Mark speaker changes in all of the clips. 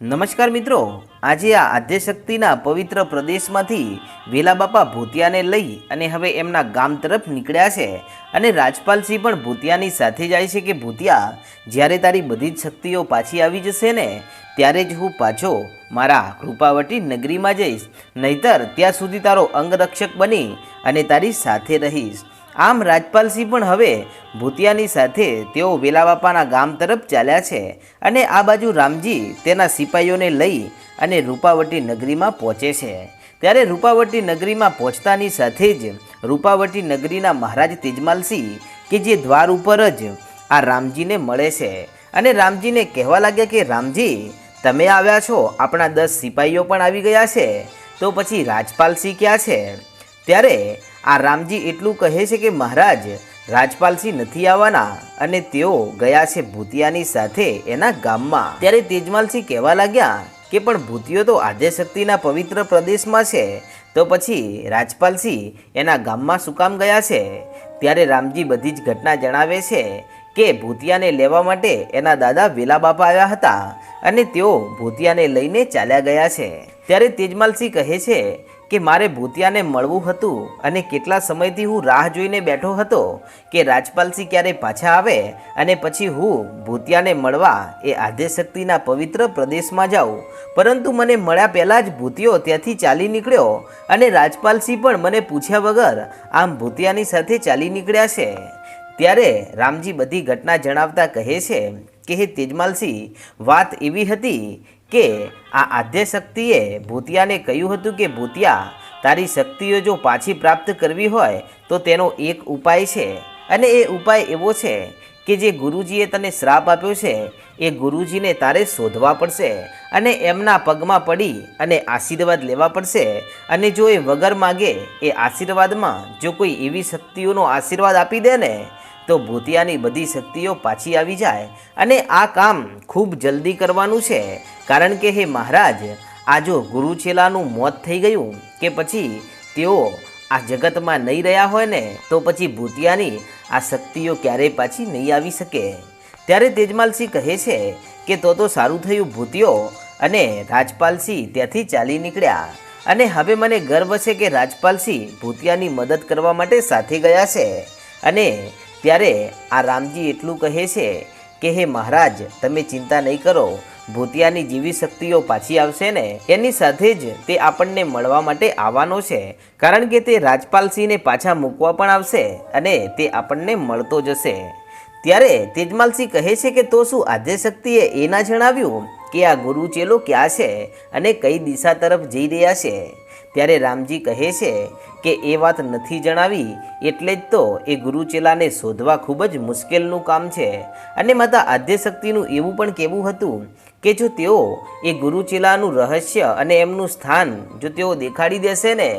Speaker 1: નમસ્કાર મિત્રો, આજે આ આદ્યશક્તિના પવિત્ર પ્રદેશમાંથી વેલા બાપા ભૂતિયાને લઈ અને હવે એમના ગામ તરફ નીકળ્યા છે અને રાજપાલસિંહ પણ ભૂતિયાની સાથે જાય છે કે ભૂતિયા, જ્યારે તારી બધી જ શક્તિઓ પાછી આવી જશે ને, ત્યારે જ હું પાછો મારા કૃપાવટી નગરીમાં જઈશ. નહીતર ત્યાં સુધી તારો અંગરક્ષક બની અને તારી સાથે રહીશ. આમ રાજપાલસિંહ પણ હવે ભૂતિયાની સાથે તેઓ વેલાબાપાના ગામ તરફ ચાલ્યા છે અને આ બાજુ રામજી તેના સિપાહીઓને લઈ અને રૂપાવટી નગરીમાં પહોંચે છે. ત્યારે રૂપાવટી નગરીમાં પહોંચતાની સાથે જ રૂપાવટી નગરીના મહારાજ તેજમાલસિંહ કે જે દ્વાર ઉપર જ આ રામજીને મળે છે. અને રામજીને કહેવા લાગ્યા કે, રામજી, તમે આવ્યા છો? આપણા દસ સિપાહીઓ પણ આવી ગયા છે. તો પછી રાજપાલસિંહ ક્યાં છે? ત્યારે આ રામજી એટલું કહે છે કે મહારાજ, રાજપાલસિંહ નથી આવવાના અને તેઓ ગયા છે ભૂતિયાની સાથે એના ગામમાં. ત્યારે તેજમાલસિંહ કહેવા લાગ્યા કે પણ ભૂતિયો તો આદ્યશક્તિના પવિત્ર પ્રદેશમાં છે, તો પછી રાજપાલસિંહ એના ગામમાં શું કામ ગયા છે? ત્યારે રામજી બધી જ ઘટના જણાવે છે કે ભૂતિયાને લેવા માટે એના દાદા વેલા બાપા આવ્યા હતા અને તેઓ ભૂતિયાને લઈને ચાલ્યા ગયા છે. ત્યારે તેજમાલસિંહ કહે છે કે મારે ભૂતિયાને મળવું હતું અને કેટલા સમયથી હું રાહ જોઈને બેઠો હતો કે રાજપાલસિંહ ક્યારે પાછા આવે અને પછી હું ભૂતિયાને મળવા એ આદ્યશક્તિના પવિત્ર પ્રદેશમાં જાઉં. પરંતુ મને મળ્યા પહેલાં જ ભૂતિયો ત્યાંથી ચાલી નીકળ્યો અને રાજપાલસિંહ પણ મને પૂછ્યા વગર આમ ભૂતિયાની સાથે ચાલી નીકળ્યા છે. ત્યારે રામજી બધી ઘટના જણાવતા કહે છે કે, હે તેજમાલસિંહ, વાત એવી હતી કે આ આદ્ય શક્તિએ ભૂતિયાને કહ્યું હતું કે, ભૂતિયા, તારી શક્તિઓ જો પાછી પ્રાપ્ત કરવી હોય, તો તેનો એક ઉપાય છે. અને એ ઉપાય એવો છે કે જે ગુરુજીએ તને શ્રાપ આપ્યો છે, એ ગુરુજીને તારે શોધવા પડશે અને એમના પગમાં પડી અને આશીર્વાદ લેવા પડશે. અને જો એ વગર માગે, એ આશીર્વાદમાં જો કોઈ એવી શક્તિઓનો આશીર્વાદ આપી દે ને તો ભૂતિયાની બધી શક્તિઓ પાછી આવી જાય અને આ કામ ખૂબ જલ્દી કરવાનું છે. કારણ કે હે મહારાજ, આ જો ગુરુ ચેલાનું મોત થઈ ગયું કે પછી તેઓ આ જગતમાં નહીં રહ્યા હોય ને, તો પછી ભૂતિયાની આ શક્તિઓ ક્યારેય પાછી નહીં આવી શકે? ત્યારે તેજમાલસિંહ કહે છે કે તો તો સારું થયું ભૂતિયો અને રાજપાલસિંહ ત્યાંથી ચાલી નીકળ્યા. અને હવે મને ગર્વ છે કે રાજપાલસિંહ ભૂતિયાની મદદ કરવા માટે સાથે ગયા છે. અને ત્યારે આ રામજી એટલું કહે છે કે, હે મહારાજ, તમે ચિંતા નહીં કરો. ભૂતિયાની જીવી શક્તિઓ પાછી આવશે ને. એની સાથે જ તે આપણને મળવા માટે આવવાનો છે. કારણ કે તે રાજપાલસિંહને પાછા મૂકવા પણ આવશે અને તે આપણને મળતો જશે. ત્યારે તેજમાલસિંહ કહે છે કે, તો શું આજે એ ના જણાવ્યું કે આ ગુરુ ચેલો ક્યાં છે અને કઈ દિશા તરફ જઈ રહ્યા છે? ત્યારે રામજી કહે છે કે એ વાત નથી જણાવી એટલે જ તો એ ગુરુ ચેલાને શોધવા ખૂબ જ મુશ્કેલનું કામ છે. અને માતા આદ્યશક્તિનું એવું પણ કહેવું હતું કે જો તેઓ એ ગુરુ ચેલાનું રહસ્ય અને એમનું સ્થાન જો તેઓ દેખાડી દેશે ને,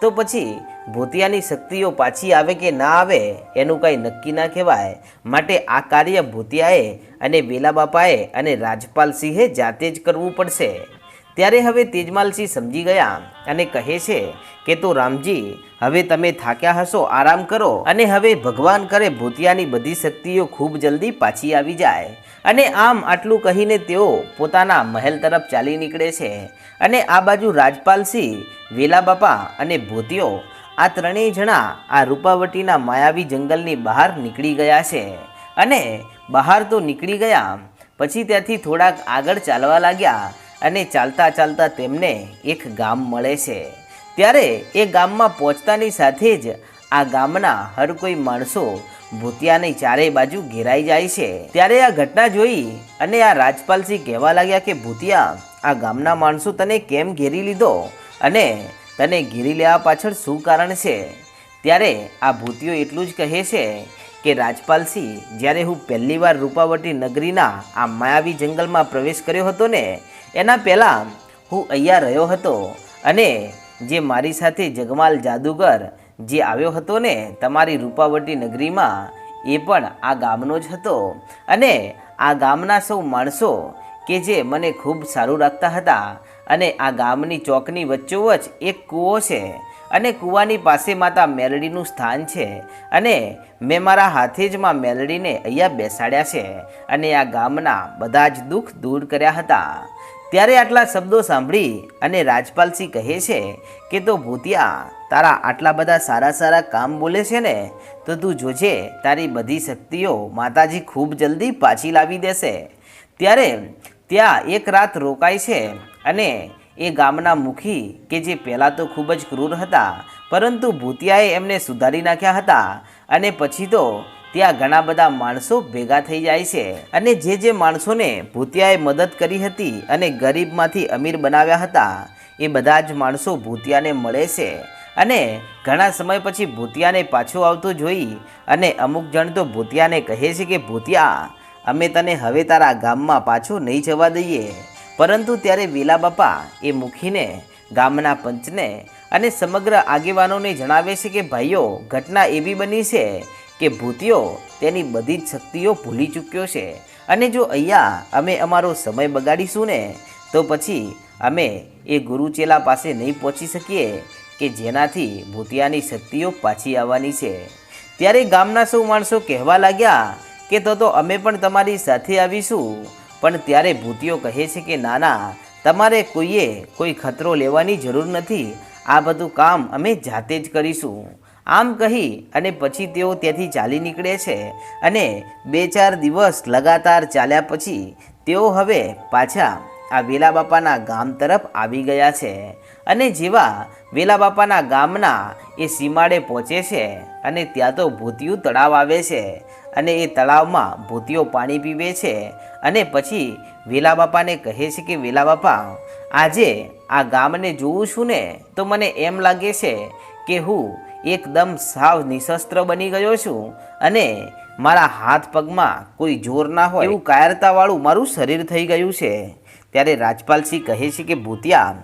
Speaker 1: તો પછી ભૂતિયાની શક્તિઓ પાછી આવે કે ના આવે એનું કાંઈ નક્કી ના કહેવાય. માટે આ કાર્ય ભૂતિયાએ અને વેલા બાપાએ અને રાજપાલસિંહે જાતે જ કરવું પડશે. ત્યારે હવે તેજમાલસિંહ સમજી ગયા અને કહે છે કે તો રામજી, હવે તમે થાક્યા હશો, આરામ કરો અને હવે ભગવાન કરે ભૂતિયાની બધી શક્તિઓ ખૂબ જલ્દી પાછી આવી જાય. અને આમ આટલું કહીને તેઓ પોતાના મહેલ તરફ ચાલી નીકળે છે. અને આ બાજુ રાજપાલસિંહ વેલા બાપા અને ભૂતિયો આ ત્રણેય જણા આ રૂપાવટીના માયાવી જંગલની બહાર નીકળી ગયા છે. અને બહાર તો નીકળી ગયા, પછી ત્યાંથી થોડાક આગળ ચાલવા લાગ્યા. અને ચાલતા ચાલતા તેમને એક ગામ મળે છે. ત્યારે એ ગામમાં પહોંચતાની સાથે જ આ ગામના હર કોઈ માણસો ભૂતિયાની ચારેય બાજુ ઘેરાઈ જાય છે. ત્યારે આ ઘટના જોઈ અને આ રાજપાલસિંહ કહેવા લાગ્યા કે, ભૂતિયા, આ ગામના માણસો તને કેમ ઘેરી લીધો? અને તને ઘેરી લેવા પાછળ શું કારણ છે? ત્યારે આ ભૂતિયો એટલું જ કહે છે કે, રાજપાલસિંહ, જ્યારે હું પહેલીવાર રૂપાવટી નગરીના આ માયાવી જંગલમાં પ્રવેશ કર્યો હતો ને એના પહેલાં હું અહીંયા રહ્યો હતો અને જે મારી સાથે જગમાલ જાદુગર જે આવ્યો હતો ને તમારી રૂપાવટી નગરીમાં, એ પણ આ ગામનો જ હતો. અને આ ગામના સૌ માણસો કે જે મને ખૂબ સારું રાખતા હતા અને આ ગામની ચોકની વચ્ચોવચ એક કૂવો છે અને કૂવાની પાસે માતા મેલડીનું સ્થાન છે અને મેં મારા હાથે જ માં મેલડીને અહીંયા બેસાડ્યા છે અને આ ગામના બધા જ દુઃખ દૂર કર્યા હતા. ત્યારે આટલા શબ્દો સાંભળી અને રાજપાલસિંહ કહે છે કે, તો ભૂતિયા, તારા આટલા બધા સારા સારા કામ બોલે છે ને, તો તું જોજે, તારી બધી શક્તિઓ માતાજી ખૂબ જલ્દી પાછી લાવી દેશે. ત્યારે ત્યાં એક રાત રોકાય છે અને એ ગામના મુખી કે જે પહેલાં તો ખૂબ જ ક્રૂર હતા, પરંતુ ભૂતિયાએ એમને સુધારી નાખ્યા હતા અને પછી તો ત્યાં ઘણા બધા માણસો ભેગા થઈ જાય છે. અને જે જે માણસોને ભૂતિયાએ મદદ કરી હતી અને ગરીબમાંથી અમીર બનાવ્યા હતા, એ બધા જ માણસો ભૂતિયાને મળે છે. અને ઘણા સમય પછી ભૂતિયાને પાછો આવતો જોઈ અને અમુક જણ તો ભૂતિયાને કહે છે કે, ભૂતિયા, અમે તને હવે તારા ગામમાં પાછો નહીં જવા દઈએ. પરંતુ ત્યારે વેલા બાપા એ મુખીને ગામના પંચને અને સમગ્ર આગેવાનોને જણાવે છે કે, ભાઈઓ, ઘટના એવી બની છે કે ભૂતિયો તેની બધી જ શક્તિઓ ભૂલી ચૂક્યો છે. અને જો અહીંયા અમે અમારો સમય બગાડીશું ને, તો પછી અમે એ ગુરુચેલા પાસે નહીં પહોંચી શકીએ કે જેનાથી ભૂતિયાની શક્તિઓ પાછી આવવાની છે. ત્યારે ગામના સૌ માણસો કહેવા લાગ્યા કે તો તો અમે પણ તમારી સાથે આવીશું, પણ ત્યારે ભૂતિયો કહે છે કે ના ના તમારે કોઈએ કોઈ ખતરો લેવાની જરૂર નથી. આ બધું કામ અમે જાતે જ કરીશું. આમ કહી અને પછી તેઓ ત્યાંથી ચાલી નીકળે છે અને બે ચાર દિવસ લગાતાર ચાલ્યા પછી તેઓ હવે પાછા આ વેલા બાપાના ગામ તરફ આવી ગયા છે અને જેવા વેલા બાપાના ગામના એ સીમાડે પહોંચે છે અને ત્યાં તો ભૂતિયું તળાવ આવે છે અને એ તળાવમાં ભૂતિયો પાણી પીવે છે અને પછી વેલા બાપાને કહે છે કે વેલા બાપા આજે આ ગામને જોઉં છું ને, તો મને એમ લાગે છે કે હું એકદમ સાવ નિશસ્ત્ર બની ગયો છું અને મારા હાથ પગમાં કોઈ જોર ના હોય એવું કાયરતાવાળું મારું શરીર થઈ ગયું છે. ત્યારે રાજપાલસિંહ કહે છે કે, ભૂતિયા,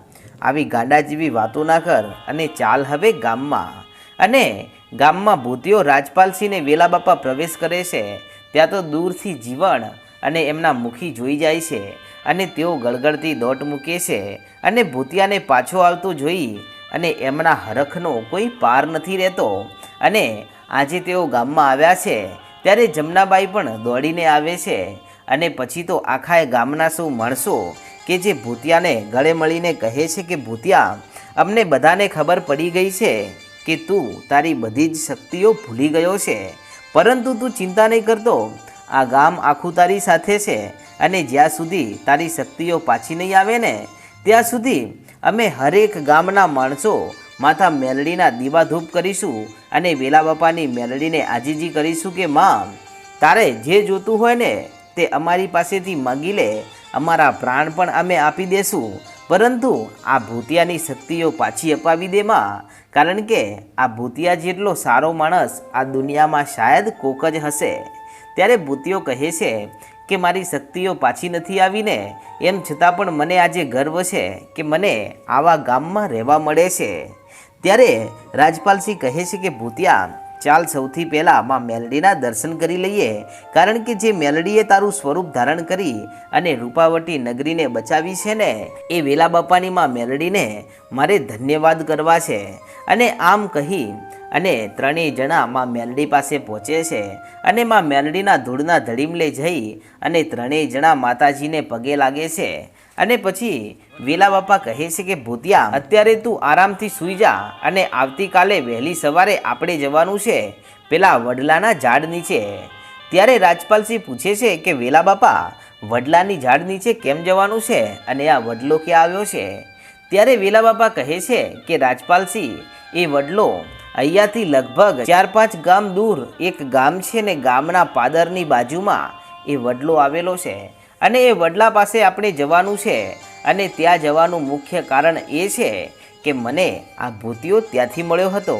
Speaker 1: આવી ગાંડા જેવી વાતો ના કર અને ચાલ હવે ગામમાં. અને ગામમાં ભૂતિયો રાજપાલસિંહને વેલા બાપા પ્રવેશ કરે છે. ત્યાં તો દૂરથી જીવણ અને એમના મુખી જોઈ જાય છે અને તેઓ ગળગળતી દોટ મૂકે છે અને ભૂતિયાને પાછો આવતો જોઈ અને એમના હરખનો કોઈ પાર નથી રહેતો. અને આજે તેઓ ગામમાં આવ્યા છે, ત્યારે જમનાબાઈ પણ દોડીને આવે છે. અને પછી તો આખા ગામના સૌ માણસો કે જે ભૂતિયાને ગળે મળીને કહે છે કે, ભૂતિયા, અમને બધાને ખબર પડી ગઈ છે કે તું તારી બધી જ શક્તિઓ ભૂલી ગયો છે. પરંતુ તું ચિંતા નહીં કરતો. આ ગામ આખું તારી સાથે છે અને જ્યાં સુધી તારી શક્તિઓ પાછી નહીં આવે ને, ત્યાં સુધી અમે હરેક ગામના માણસો માથા મેલડીના દીવા ધૂપ કરીશું અને વેલા બાપાની મેલડીને આજીજી કરીશું કે માં, તારે જે જોતું હોય ને તે અમારી પાસેથી માગી લે, અમારા પ્રાણ પણ અમે આપી દેશું. પરંતુ આ ભૂતિયાની શક્તિઓ પાછી અપાવી દે માં, કારણ કે આ ભૂતિયા જેટલો સારો માણસ આ દુનિયામાં શાયદ કોક જ હશે. ત્યારે ભૂતિયો કહે છે કે મારી શક્તિઓ પાછી નથી આવીને? એમ છતાં પણ મને આજે ગર્વ છે કે મને આવા ગામમાં રહેવા મળે છે. ત્યારે રાજપાલસિંહ કહે છે કે, ભૂતિયા, ચાલ સૌથી પહેલાં માં મેલડીના દર્શન કરી લઈએ. કારણ કે જે મેલડીએ તારું સ્વરૂપ ધારણ કરી અને રૂપાવટી નગરીને બચાવી છે ને, એ વેલા બાપાની માં મેલડીને મારે ધન્યવાદ કરવા છે. અને આમ કહી અને ત્રણેય જણા માં મેલડી પાસે પહોંચે છે અને માં મેલડીના ધૂળના ધડીમલે જઈ અને ત્રણેય જણા માતાજીને પગે લાગે છે. અને પછી વેલા બાપા કહે છે કે, ભૂતિયા, અત્યારે તું આરામથી સૂઈ જા અને આવતીકાલે વહેલી સવારે આપણે જવાનું છે પેલા વડલાના ઝાડ નીચે. ત્યારે રાજપાલસિંહ પૂછે છે કે, વેલા બાપા, વડલાની ઝાડ નીચે કેમ જવાનું છે અને આ વડલો ક્યાં આવ્યો છે? ત્યારે વેલા બાપા કહે છે કે, રાજપાલસિંહ, એ વડલો અહીંયાથી લગભગ ચાર પાંચ ગામ દૂર એક ગામ છે ને ગામના પાદરની બાજુમાં એ વડલો આવેલો છે. અને એ વડલા પાસે આપણે જવાનું છે. અને ત્યાં જવાનું મુખ્ય કારણ એ છે કે મને આ ભૂતિયો ત્યાંથી મળ્યો હતો.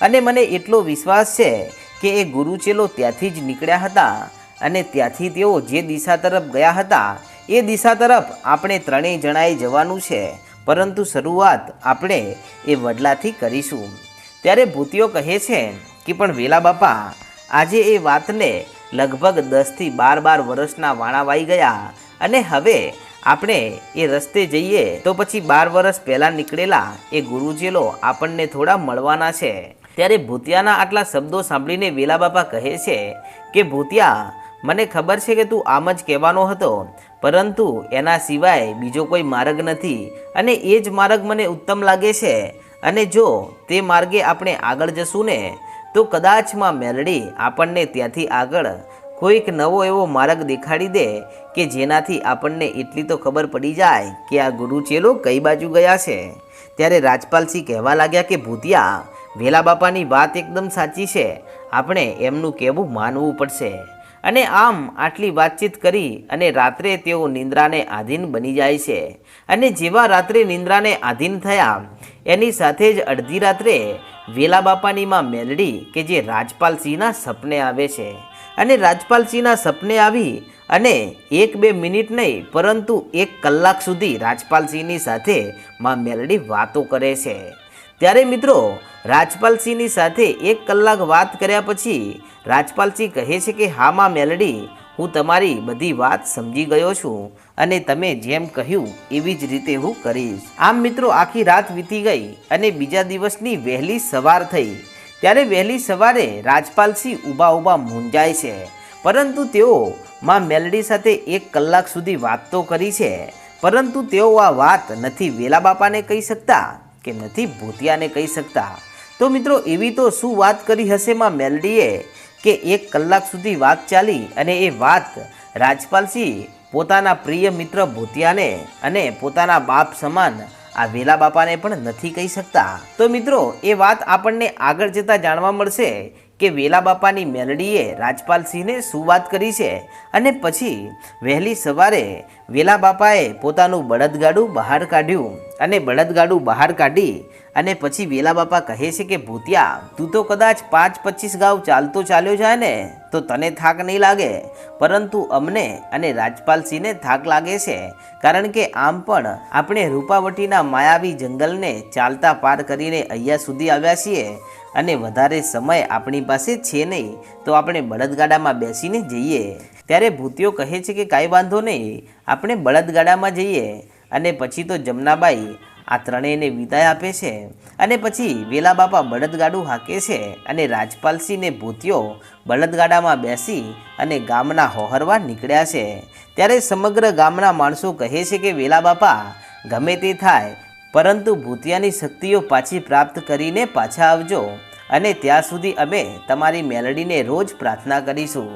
Speaker 1: અને મને એટલો વિશ્વાસ છે કે એ ગુરુચેલો ત્યાંથી જ નીકળ્યા હતા. અને ત્યાંથી તેઓ જે દિશા તરફ ગયા હતા, એ દિશા તરફ આપણે ત્રણેય જણાએ જવાનું છે. પરંતુ શરૂઆત આપણે એ વડલાથી કરીશું. ત્યારે ભૂતિયો કહે છે કે, પણ વેલા બાપા, આજે એ વાતને લગભગ દસથી બાર બાર વર્ષના વાણા વાઈ ગયા અને હવે આપણે એ રસ્તે જઈએ તો પછી બાર વર્ષ પહેલાં નીકળેલા એ ગુરુજીલો આપણને થોડા મળવાના છે. ત્યારે ભૂતિયાના આટલા શબ્દો સાંભળીને વેલા બાપા કહે છે કે, ભૂતિયા, મને ખબર છે કે તું આમ જ કહેવાનો હતો, પરંતુ એના સિવાય બીજો કોઈ માર્ગ નથી અને એ જ માર્ગ મને ઉત્તમ લાગે છે. અને જો તે માર્ગે આપણે આગળ જશું ને તો કદાચમાં મેલડી આપણને ત્યાંથી આગળ કોઈક નવો એવો માર્ગ દેખાડી દે કે જેનાથી આપણને એટલી તો ખબર પડી જાય કે આ ગુરુ ચેલો કઈ બાજુ ગયા છે. ત્યારે રાજપાલસિંહ કહેવા લાગ્યા કે, ભૂતિયા વેલા બાપાની વાત એકદમ સાચી છે. આપણે એમનું કહેવું માનવું પડશે. અને આમ આટલી વાતચીત કરી અને રાત્રે તેઓ નિંદ્રાને આધીન બની જાય છે. અને જેવા રાત્રે નિંદ્રાને આધીન થયા, એની સાથે જ અડધી રાત્રે વેલા બાપાનીમાં મેલડી કે જે રાજપાલસિંહના સપને આવે છે. અને રાજપાલસિંહના સપને આવી અને એક બે મિનિટ નહીં, પરંતુ એક કલાક સુધી રાજપાલસિંહની સાથે માં મેલડી વાતો કરે છે. ત્યારે મિત્રો, રાજપાલસિંહની સાથે એક કલાક વાત કર્યા પછી રાજપાલસિંહ કહે છે કે, હા માં મેલડી, હું તમારી બધી વાત સમજી ગયો છું અને તમે જેમ કહ્યું એવી જ રીતે હું કરીશ. આમ મિત્રો, આખી રાત વીતી ગઈ અને બીજા દિવસની વહેલી સવાર થઈ. ત્યારે વહેલી સવારે રાજપાલસિંહ ઊભા ઊભા મૂંઝાય છે. પરંતુ તેઓ માં મેલડી સાથે એક કલાક સુધી વાત તો કરી છે, પરંતુ તેઓ આ વાત નથી વેલા બાપાને કહી શકતા. કે નથી ભૂતિયાને કહી શકતા? તો મિત્રો, એવી તો શું વાત કરી હશે માં મેલડીએ કે એક કલાક સુધી વાત ચાલી અને એ વાત રાજપાલસિંહ પોતાના પ્રિય મિત્ર ભૂતિયાને અને પોતાના બાપ સમાન આ વેલા બાપાને પણ નથી કહી શકતા? તો મિત્રો, એ વાત આપણને આગળ જતાં જાણવા મળશે કે વેલા બાપાની મેલડીએ રાજપાલસિંહને શું વાત કરી છે? અને પછી વહેલી સવારે વેલા બાપાએ પોતાનું બળદગાડું બહાર કાઢ્યું અને બળદગાડું બહાર કાઢી અને પછી વેલા બાપા કહે છે કે, ભૂતિયા, તું તો કદાચ પાંચ પચીસ ગાઉ ચાલતો ચાલ્યો જાય ને, તો તને થાક નહીં લાગે. પરંતુ અમને અને રાજપાલસિંહને થાક લાગે છે. કારણ કે આમ પણ આપણે રૂપાવટીના માયાવી જંગલને ચાલતા પાર કરીને અહીંયા સુધી આવ્યા છીએ. અને વધારે સમય આપણી પાસે છે નહીં, તો આપણે બળદગાડામાં બેસીને જઈએ. ત્યારે ભૂતિયો કહે છે કે કાંઈ વાંધો નહીં, આપણે બળદગાડામાં જઈએ. અને પછી તો જમનાબાઈ આ ત્રણેયને વિદાય આપે છે. અને પછી વેલા બાપા બળદગાડું હાકે છે અને રાજપાલસિંહને ભૂતિયો બળદગાડામાં બેસી અને ગામના હોહરવા નીકળ્યા છે. ત્યારે સમગ્ર ગામના માણસો કહે છે કે વેલા બાપા, ગમે તે થાય પરંતુ ભૂતિયાની શક્તિઓ પાછી પ્રાપ્ત કરીને પાછા આવજો અને ત્યાં સુધી અમે તમારી મેલડીને રોજ પ્રાર્થના કરીશું.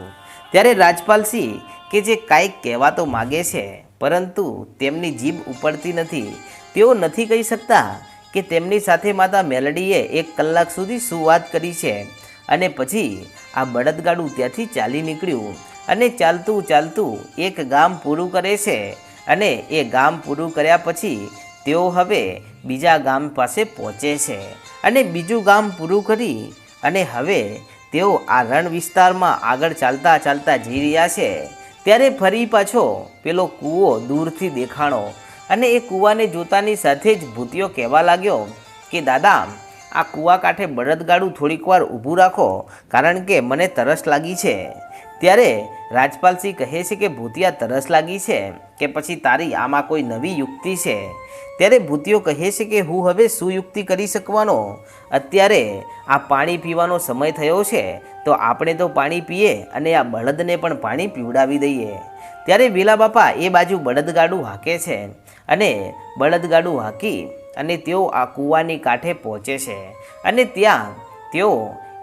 Speaker 1: ત્યારે રાજપાલસિંહ કે જે કાંઈક કહેવા તો માગે છે, પરંતુ તેમની જીભ ઉપડતી નથી. તેઓ નથી કહી શકતા કે તેમની સાથે માતા મેલડીએ એક કલાક સુધી શું વાત કરી છે અને પછી આ બળદગાડું ત્યાંથી ચાલી નીકળ્યું અને ચાલતું ચાલતું એક ગામ પૂરું કરે છે અને એ ગામ પૂરું કર્યા પછી તેઓ હવે બીજા ગામ પાસે પહોંચે છે અને બીજું ગામ પૂરું કરી અને હવે તેઓ આ રણ વિસ્તારમાં આગળ ચાલતા ચાલતા જઈ રહ્યા છે. ત્યારે ફરી પાછો પેલો કૂવો દૂરથી દેખાણો અને એ કૂવાને જોતાની સાથે જ ભૂતિયો કહેવા લાગ્યો કે, દાદા, આ કૂવા કાંઠે બળદગાડું થોડીક વાર ઊભું રાખો, કારણ કે મને તરસ લાગી છે. ત્યારે રાજપાલસિંહ કહે છે કે ભૂતિયા તરસ લાગી છે કે પછી તારી આમાં કોઈ નવી યુક્તિ છે? ત્યારે ભૂતિયો કહે છે કે હું હવે શું યુક્તિ કરી શકવાનો? અત્યારે આ પાણી પીવાનો સમય થયો છે, તો આપણે તો પાણી પીએ અને આ બળદને પણ પાણી પીવડાવી દઈએ. ત્યારે વેલા બાપા એ બાજુ બળદગાડું હાકે છે અને બળદગાડું હાકી અને તેઓ આ કૂવાની કાંઠે પહોંચે છે અને ત્યાં તેઓ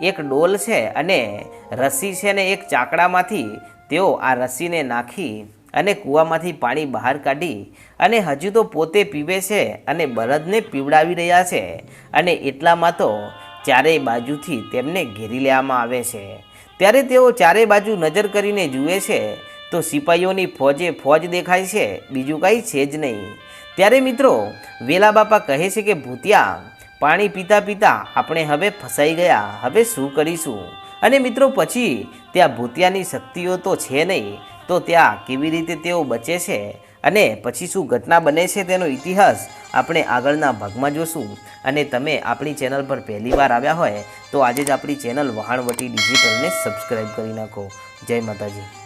Speaker 1: એક ડોલ છે અને રસ્સી છે ને એક ચાકડામાંથી. તેઓ આ રસ્સીને નાખી અને કૂવામાંથી પાણી બહાર કાઢી અને હજુ તો પોતે પીવે છે અને બળદને પીવડાવી રહ્યા છે અને એટલામાં તો ચારેય બાજુથી તેમને ઘેરી લેવામાં આવે છે. ત્યારે તેઓ ચારે બાજુ નજર કરીને જુએ છે તો સિપાહીઓની ફોજે ફોજ દેખાય છે, બીજું કાંઈ છે જ નહીં. ત્યારે મિત્રો, વેલા બાપા કહે છે કે ભૂતિયા પાણી પીતા પીતા આપણે હવે ફસાઈ ગયા. હવે શું કરીશું? અને મિત્રો પછી ત્યાં ભૂતિયાની શક્તિઓ તો છે નહીં. તો ત્યાં કેવી રીતે તેઓ બચે છે? અને પછી શું ઘટના બને છે તેનો ઇતિહાસ આપણે આગળના ભાગમાં જોશું. અને તમે આપણી ચેનલ પર પહેલી વાર આવ્યા હોય તો આજે જ આપણી ચેનલ વહાણવટી ડિજિટલને સબસ્ક્રાઈબ કરી નાખો. જય માતાજી.